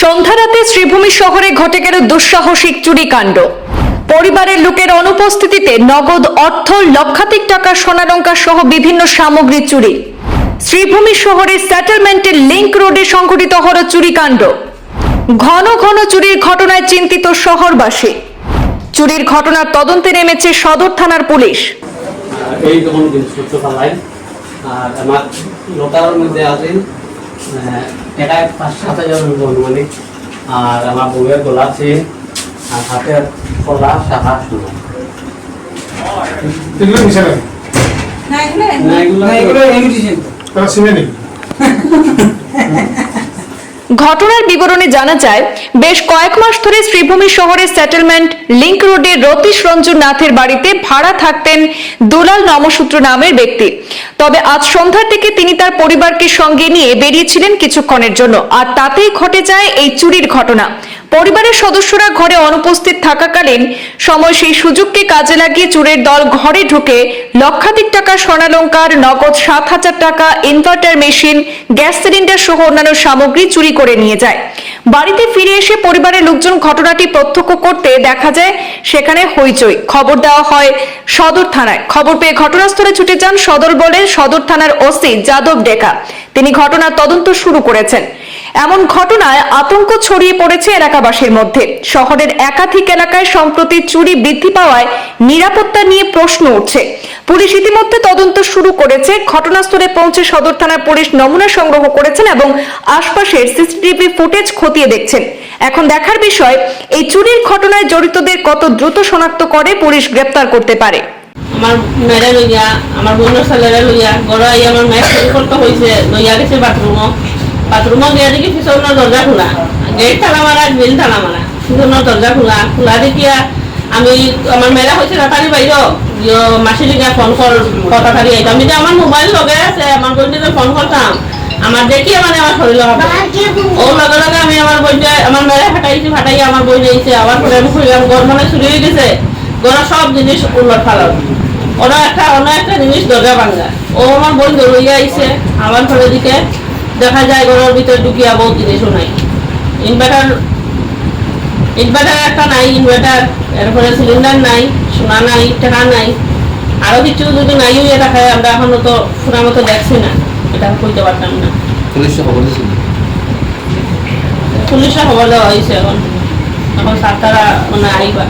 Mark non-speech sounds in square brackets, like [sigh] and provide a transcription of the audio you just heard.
সন্ধ্যারাতে শ্রীভূমি শহরে ঘটে গেল দুঃসাহসিক চুরিকাণ্ড। পরিবারের লোকের অনুপস্থিতিতে নগদ অর্থ, লক্ষাধিক টাকা, সোনালঙ্কা সহ বিভিন্ন সামগ্রী চুরি। শ্রীভূমি শহরের সেটেলমেন্টের লিংক রোডে সংঘটিত হল চুরিকাণ্ড। ঘন ঘন চুরির ঘটনায় চিন্তিত শহরবাসী। চুরির ঘটনার তদন্তে নেমেছে সদর থানার পুলিশ। এই তখন জিনিসপত্র পালাই। আর আমার লোটার মধ্যে আছেন এটা পাঁচ সাত হাজার অনুমানিক আর আমার বউয়ের গলা আছে আর হাতের কলা শাখা সোনা এগুলো এগুলো এগুলো না এগুলো না এগুলো এগুলো এগুলো ইমিটেশন তারা এগুলো নাকি [laughs] ঘটনার বিবরণে জানা যায়, বেশ কয়েক মাস ধরে শ্রীভূমি শহরের সেটেলমেন্ট লিঙ্ক রোডে রতীশ রঞ্জন নাথের বাড়িতে ভাড়া থাকতেন দুলাল নমসূত্র নামের ব্যক্তি। তবে আজ সন্ধ্যার থেকে তিনি তার পরিবারকে সঙ্গে নিয়ে বেরিয়েছিলেন কিছুক্ষণের জন্য। আর তাতেই ঘটে যায় এই চুরির ঘটনা। পরিবারের সদস্যরা ঘরে অনুপস্থিত থাকাকালীন সময় সেই সুযোগকে কাজে লাগিয়ে চুরের দল ঘরে ঢুকে লক্ষাধিক টাকা স্বর্ণালঙ্কার, নগদ সাত হাজার টাকা ইনভার্টার মেশিন গ্যাস সিলিন্ডার সহ অন্যান্য সামগ্রী চুরি করে নিয়ে যায়। বাড়িতে ফিরে এসে পরিবারের লোকজন ঘটনাটি প্রত্যক্ষ করতে দেখা যায়, সেখানে হইচই। খবর দেওয়া হয় সদর থানায়। খবর পেয়ে ঘটনাস্থলে ছুটে যান সদর বলে সদর থানার ওসি যাদব ডেকা। তিনি ঘটনার তদন্ত শুরু করেছেন। এমন ঘটনায় আতঙ্ক ছড়িয়ে পড়েছে এলাকাবাসীর মধ্যে। শহরের একাধিক এলাকায় সম্প্রতি চুরি বৃদ্ধি পাওয়ায় নিরাপত্তা নিয়ে প্রশ্ন উঠছে। পুলিশ ইতিমধ্যে তদন্ত শুরু করেছে। ঘটনাস্থলে পৌঁছে সদর থানার পুলিশ নমুনা সংগ্রহ করেছেন এবং আশপাশের সিসিটিভি ফুটেজ খতিয়ে দেখছেন। এখন দেখার বিষয়, এই চুরির ঘটনায় জড়িতদের কত দ্রুত শনাক্ত করে পুলিশ গ্রেপ্তার করতে পারে? আমার মেয়েরা লইয়া, আমার বোনের ছেলেরা লইয়া আই আমার মেয়ে পরিকল্প হয়েছে লইয়া গেছে বাথরুমও। বাথরুমও গিয়া দেখি পিছনের দরজা খোলা গেট তালা মারা গ্রিল তালা মারা পিছনের দরজা খোলা। খোলা দেখিয়া আমি আমার মেয়েরা হয়েছে তাড়াতাড়ি বাইর মাসি লিগা ফোন কর তাড়াতাড়ি আইতাম আমি আমার মোবাইল লগে আছে আমার বোনটিতে ফোন করতাম আমার দেখিয়ে মানে আমার শরীর ও লগে লগে আমি আমার বইটা আমার মেয়েরা ফাটাইছি, ফাটাই আমার বই নিয়েছে আবার পরে আমি খুললাম ঘর মানে চুরি হয়ে গেছে। ঘরের সব জিনিস উল্লট ফালাম ওরা একটা অন্য একটা জিনিস দরজা ভাঙ্গা ও আমার বোন দৌড়িয়ে আইছে আমার ঘরের দিকে দেখা যায় ঘরের ভিতরে ঢুকিয়া বহুত জিনিসও নাই ইনভার্টার ইনভার্টার একটা নাই ইনভার্টার এরপরে সিলিন্ডার নাই সোনা নাই টাকা নাই আরও কিছু যদি নাই হইয়া থাকে আমরা এখনও তো শোনার মতো দেখছি না এটা কইতে পারতাম না। পুলিশে খবর দিয়েছিল? পুলিশে খবর দেওয়া হয়েছে এখন। এখন সাতটারা মানে আইবা